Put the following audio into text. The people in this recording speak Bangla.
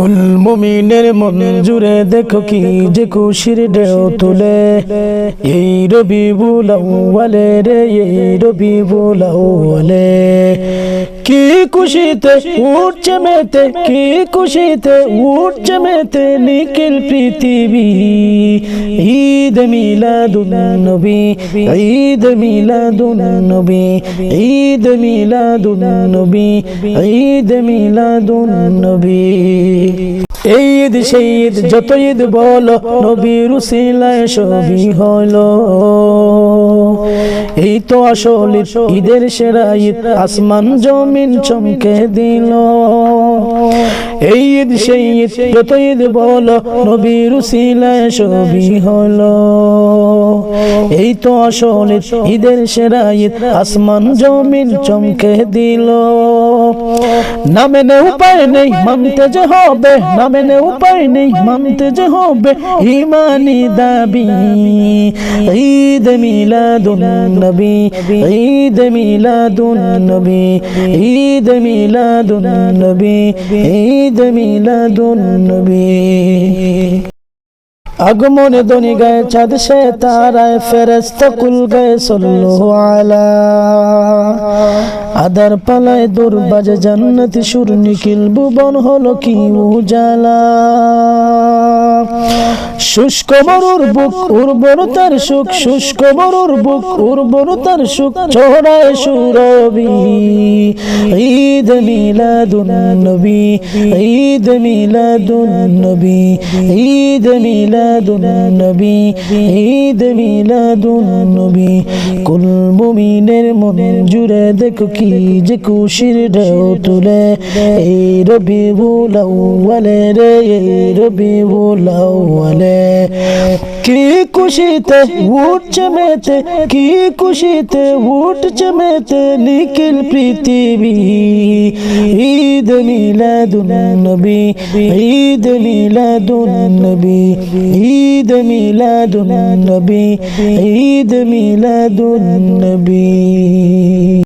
কুল মুমিনের মন জুড়ে দেখো কি যে খুশির ঢেউ তুলে। এই রবি বুলাওয়ালে রে, এই রবি বুলাওয়ালে কি খুশিতে উঠছে মেতে, কি খুশিতে উঠছে মেতে নিখিল পৃথিবী। ঈদ মিলাদুন নবী, ঈদ মিলাদুন নবী, ঈদ মিলাদুন নবী, ঈদ মিলাদুন নবী। এই ঈদ সেই ঈদ যত ঈদ বলো নবীর সিলায় সবই হলো। তো আসল ঈদের সেরা ঈদ আসমান জমিন চমকে দিল। এই ঈদ, সেই ঈদ, যত ঈদ বলো, নবীর উসিলায় সবই হলো। এই তো আসল ঈদের সেরা ঈদ আসমান জমিন চমকে দিল। না মেনে উপায় নেই, মানতে যে হবে না মেনে উপায় নেই, মানতে যে হবে ইমানি দাবি। ঈদ মিলাদুন নবী। ঈদ মিলাদুন নবী ঈদ মিলাদুন নবী ঈদ মিলাদুন নবী আগমনে দনি গায়ে চাঁদ, সে তারায় ফেরেস্তা কুল গায়ে সল্লু আলা। আদার পালায় দূর বাজে জান্নাতি সুর, নিখিল ভুবন হলো কি উজালা। শুষ্ক মরুর বুক, উর্বরতার সুখ, শুষ্ক মরুর বুক, উর্বরতার সুখ চড়ায় সুরবি ঈদ মিলাদুন নবী, ঈদ মিলাদুন নবী, ঈদ মিলাদুন নবী, ঈদ মিলাদুন নবী। কুল মুমিনের মন জুড়ে দেখো কি যে খুশির ঢেউ তুলে। এই রবি বুলাওয়ালে রে, এই রবি বুলাওয়ালে কি খুশিতে উঠছে মেতে কি খুশিতে উঠছে মেতে নিখিল পৃথিবী। ঈদ মিলাদুন নবী, ঈদ মিলাদুন নবী, ঈদ মিলাদুন নবী, ঈদ মিলাদুন নবী।